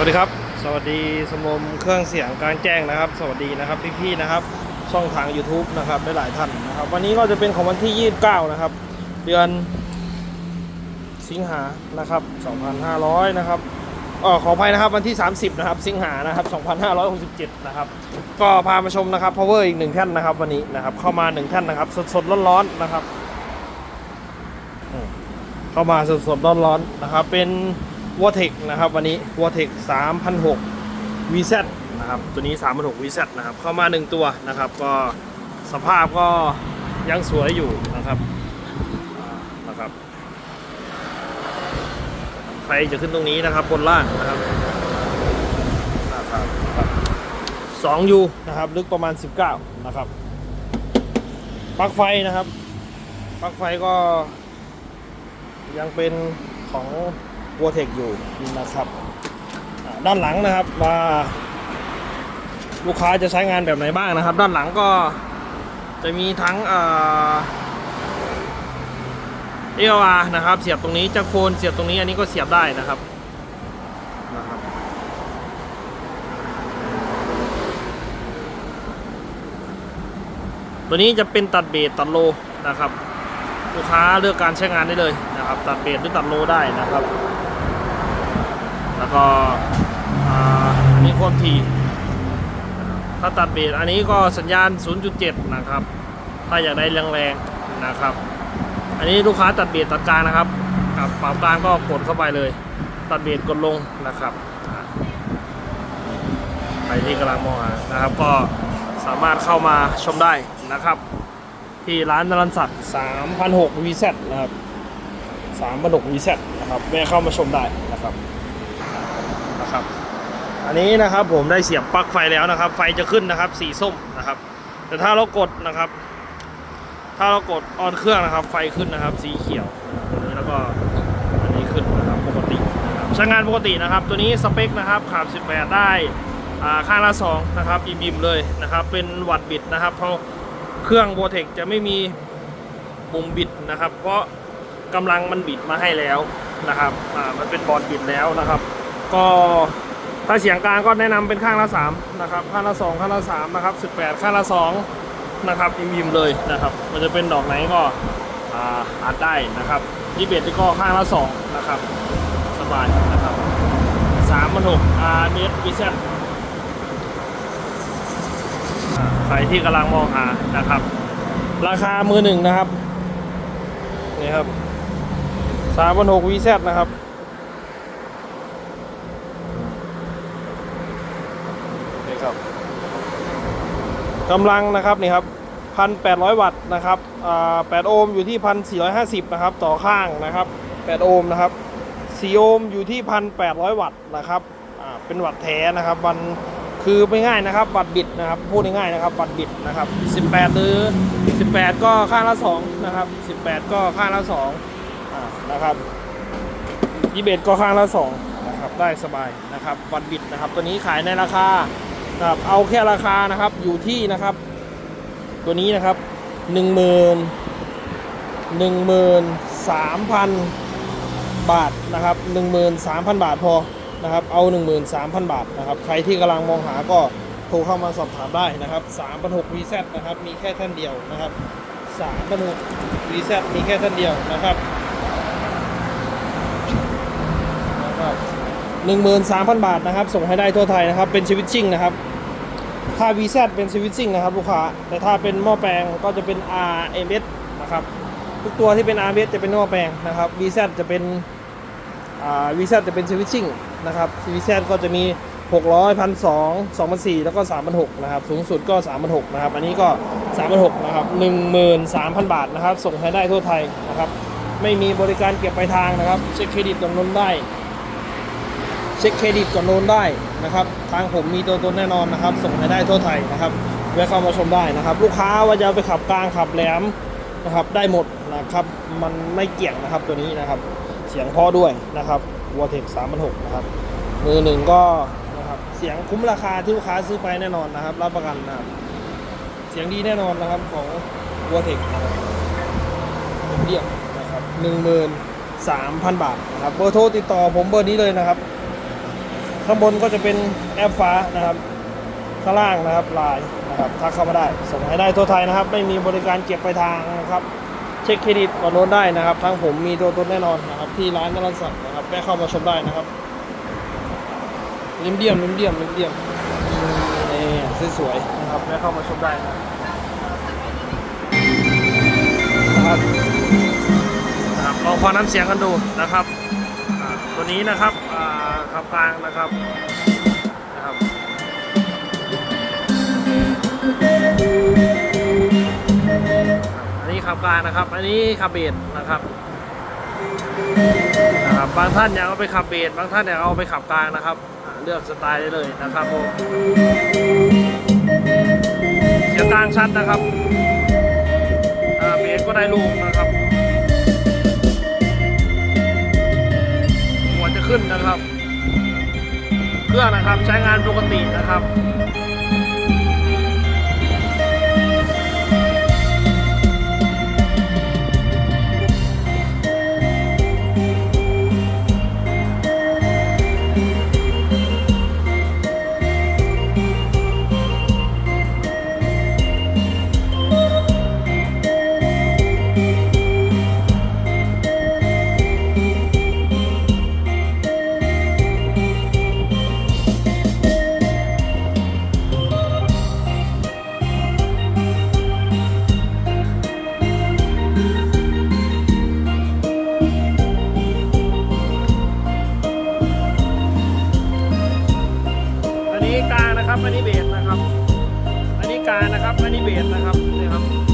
วัสดีครับ สวัสดีสมรมเครื่องเสียงกลางแจ้งนะครับ สวัสดีนะครับพี่ๆนะครับ ช่องทาง YouTube นะครับได้หลายท่านนะครับ วันนี้ก็จะเป็นของวันที่ 29 นะครับ เดือนสิงหานะครับ 2500 นะครับเออขออภัยนะครับวันที่ 30 นะครับ สิงหานะครับ 2567 นะครับ ก็พามาชมนะครับ power อีกหนึ่งท่านนะครับ วันนี้นะครับ เข้ามาหนึ่งท่านนะครับ สดๆร้อนๆนะครับ เข้ามาสดๆร้อนๆนะครับ เป็น w a t e c นะครับวันนี้ w a t e c 3,006 VZ นะครับตัวนี้3,006 VZ นะครับเข้ามา1ตัวนะครับก็สภาพก็ยังสวยอยู่นะครับนะครับไฟจะขึ้นตรงนี้นะครับบนล่างนะครับนะครับ2 U นะครับลึกประมาณ 19 นะครับปลั๊กไฟนะครับปลั๊กไฟก็ยังเป็นของ w a t e c อยู่นะครับด้านหลังนะครับว่าลูกค้าจะใช้งานแบบไหนบ้างนะครับ ด้านหลังก็จะมีทั้งเอ่อ AR นะครับ เสียบตรงนี้จักรโฟนเสียบตรงนี้อันนี้ก็เสียบได้นะครับนะครับตัวนี้จะเป็นตัดเบสตัดโลนะครับ ลูกค้าเลือกการใช้งานได้เลยนะครับ ตัดเบสหรือตัดโลได้นะครับ แล้วก็อันนี้ความถี่ถ้าตัดเบสอันนี้ก็สัญญาณ 0.7 นะครับ ถ้าอยากได้แรงๆนะครับ อันนี้ลูกค้าตัดเบสตัดกลางนะครับกับปรับกลางก็กดเข้าไปเลย ตัดเบสกดลงนะครับอ่าใครที่กำลังมองหานะครับ ก็สามารถเข้ามาชมได้นะครับ ที่ร้านนรันสัตว์3,006 VZ นะครับ3,006 VZ นะครับแม่เข้ามาชมได้นะครับ นะครับ อันนี้นะครับผมได้เสียบปลั๊กไฟแล้วนะครับ ไฟจะขึ้นนะครับ สีส้มนะครับ แต่ถ้าเรากดนะครับ ถ้าเรากดออนเครื่องนะครับ ไฟขึ้นนะครับ สีเขียวอันนี้แล้วก็อันนี้ขึ้นนะครับปกติใช้งานปกตินะครับ ตัวนี้สเปคนะครับขับ18 ได้ข้างละ2นะครับอิมๆเลยนะครับ เป็นวัดบิดนะครับ เพราะเครื่องโบเทคจะไม่มีปุ่มบิดนะครับ เพราะกำลังมันบิดมาให้แล้วนะครับ อ่า มันเป็นบอร์ดบิดแล้วนะครับ ก็ถ้าเสียงกลางก็แนะนำเป็นข้างละ3นะครับข้างละ2ข้างละ3นะครับ18 ข้างละ2นะครับอิมๆเลยนะครับ มันจะเป็นดอกไหนก็อ่าอัดได้นะครับยี่เบ็ดก็ข้างละ2นะครับสบายนะครับ3มัน6 R S V Z อ่าใครที่กำลังมองหานะครับ ราคามือหนึ่งนะครับนี่ครับสามพันหกวีแซนะครับ นี่ครับ กำลังนะครับนี่ครับพันแปดร้อยวัตต์นะครับอ่าแปดโอห์มอยู่ที่พันสี่ร้อยห้าสิบนะครับ ต่อข้างนะครับแปดโอห์มนะครับสี่โอห์มอยู่ที่พันแปดร้อยวัตต์นะครับเป็นวัตต์แท้นะครับมันคือไม่ง่ายนะครับ วัตต์บิดนะครับ พูดง่ายๆนะครับ วัตต์บิดนะครับสิบแปดหรือสิบแปดก็ข้างละสองนะครับสิบแปดก็ข้างละสองนะครับยี่เบ็ดก็ข้างละสองนะครับ ได้สบายนะครับ วัตต์บิดนะครับ ตัวนี้ขายในราคา ครับเอาแค่ราคานะครับอยู่ที่นะครับ ตัวนี้นะครับหนึ่งหมื่นหนึ่งหมื่นสามพันบาทนะครับหนึ่งหมื่นสามพันบาทพอนะครับเอาหนึ่งหมื่นสามพันบาทนะครับใครที่กำลังมองหาก็โทรเข้ามาสอบถามได้นะครับสามพันหกวีซนะครับ มีแค่ท่านเดียวนะครับสามพันวีซมีแค่ท่านเดียวนะครับนะครับหนึ่งหมื่นสามพันบาทนะครับ ส่งให้ได้ทั่วไทยนะครับ เป็นชีวิตชิ่งนะครับ ถ้า VZ เป็นชีวิตชิ่งนะครับลูกค้า แต่ถ้าเป็นหม้อแปลงก็จะเป็น RMS นะครับ ทุกตัวที่เป็น RMS จะเป็นหม้อแปลงนะครับ VZ จะเป็นอ่า VZ จะเป็นชีวิตชิ่งนะครับ VZ ก็จะมี 600 1,200 2,400 แล้วก็ 3,600 นะครับ สูงสุดก็ 3,600 นะครับ อันนี้ก็ 3,600 นะครับ 13,000 บาทนะครับ ส่งให้ได้ทั่วไทยนะครับ ไม่มีบริการเก็บปลายทางนะครับ เช็คเครดิตตรงนู้นได้ เช็คเครดิตก่อนโอนได้นะครับ ทางผมมีตัวตนแน่นอนนะครับ ส่งให้ได้ทั่วไทยนะครับแวะเข้ามาชมได้นะครับ ลูกค้าว่าจะไปขับกลางขับแหลมนะครับ ได้หมดนะครับ มันไม่เกี่ยงนะครับตัวนี้นะครับ เสียงเพอด้วยนะครับวัวเทคสามพันหกนะครับ มือหนึ่งก็นะครับเสียงคุ้มราคาที่ลูกค้าซื้อไปแน่นอนนะครับ รับประกันนะครับเสียงดีแน่นอนนะครับของวัวเทคเรียกนะครับหนึ่งหมื่นสามพันบาทนะครับเบอร์โทรติดต่อผมเบอร์นี้เลยนะครับ ข้างบนก็จะเป็นแอปฟ้านะครับ ข้างล่างนะครับลายนะครับทักเข้ามาได้ ส่งให้ได้ทั่วไทยนะครับ ไม่มีบริการเก็บไปลายทางนะครับ เช็คเครดิตก่อนโอนได้นะครับ ทั้งผมมีตัวตนแน่นอนนะครับ ที่ร้านนรันสักดิ์นะครับแวะเข้ามาชมได้นะครับลิมเดียมลิมเดียมลิมเดียมนี่สวยๆนะครับแวะเข้ามาชมได้นะครับลองฟังน้ำเสียงกันดูนะครับ ตัวนี้นะครับ ขับกลางนะครับนะครับอันนี้ขับกลางนะครับ อันนี้ขับเบสนะครับนะครับบางท่านอยากเอาไปขับเบสบางท่านอยากเอาไปขับกลางนะครับ เลือกสไตล์ได้เลยนะครับผมเสียงกลางชัดนะครับเบสก็ได้ลูกนะครับหัวจะขึ้นนะครับ รื่องนะครับ ใช้งานปกตินะครับ นะครับ อันนี้เบสนะครับ อันนี้กลางนะครับ อันนี้เบสนะครับนี่ครับ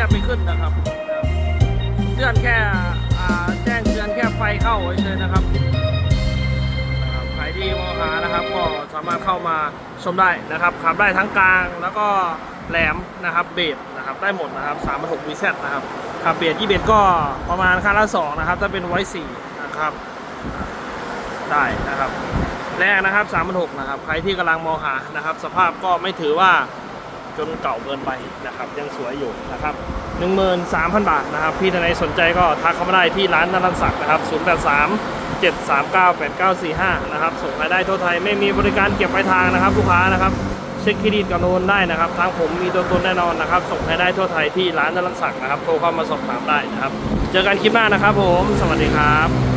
ทบไม่ขึ้นนะครับเตือนแค่แจ้งเตือนแค่ไฟเข้าเฉยๆนะครับใครที่มองหานะครับ ก็สามารถเข้ามาชมได้นะครับขับได้ทั้งกลางแล้วก็แหลมนะครับเบสนะครับได้หมดนะครับ3ามหกวีเซนะครับขับเบสยี่เบสก็ประมาณค่าละสองนะครับถ้าเป็นไว้สี่นะครับได้นะครับแรกนะครับ3ามหกนะครับใครที่กำลังมองหานะครับ สภาพก็ไม่ถือว่า จนเก่าเกินไปนะครับยังสวยอยู่นะครับ13,000 บาทนะครับ พี่ท่านใดสนใจก็ทักเข้ามาได้ที่ร้านนรันศักดิ์นะครับ083 739 8945 นะครับ ส่งรายได้ทั่วไทยไม่มีบริการเก็บปลายทางนะครับลูกค้านะครับ เช็คเครดิตกับโอนได้นะครับทางผมมีตัวตนแน่นอนนะครับ ส่งรายได้ทั่วไทยที่ร้านนรันศักดิ์นะครับโทรเข้ามาสอบถามได้นะครับ เจอกันคลิปหน้านะครับผม สวัสดีครับ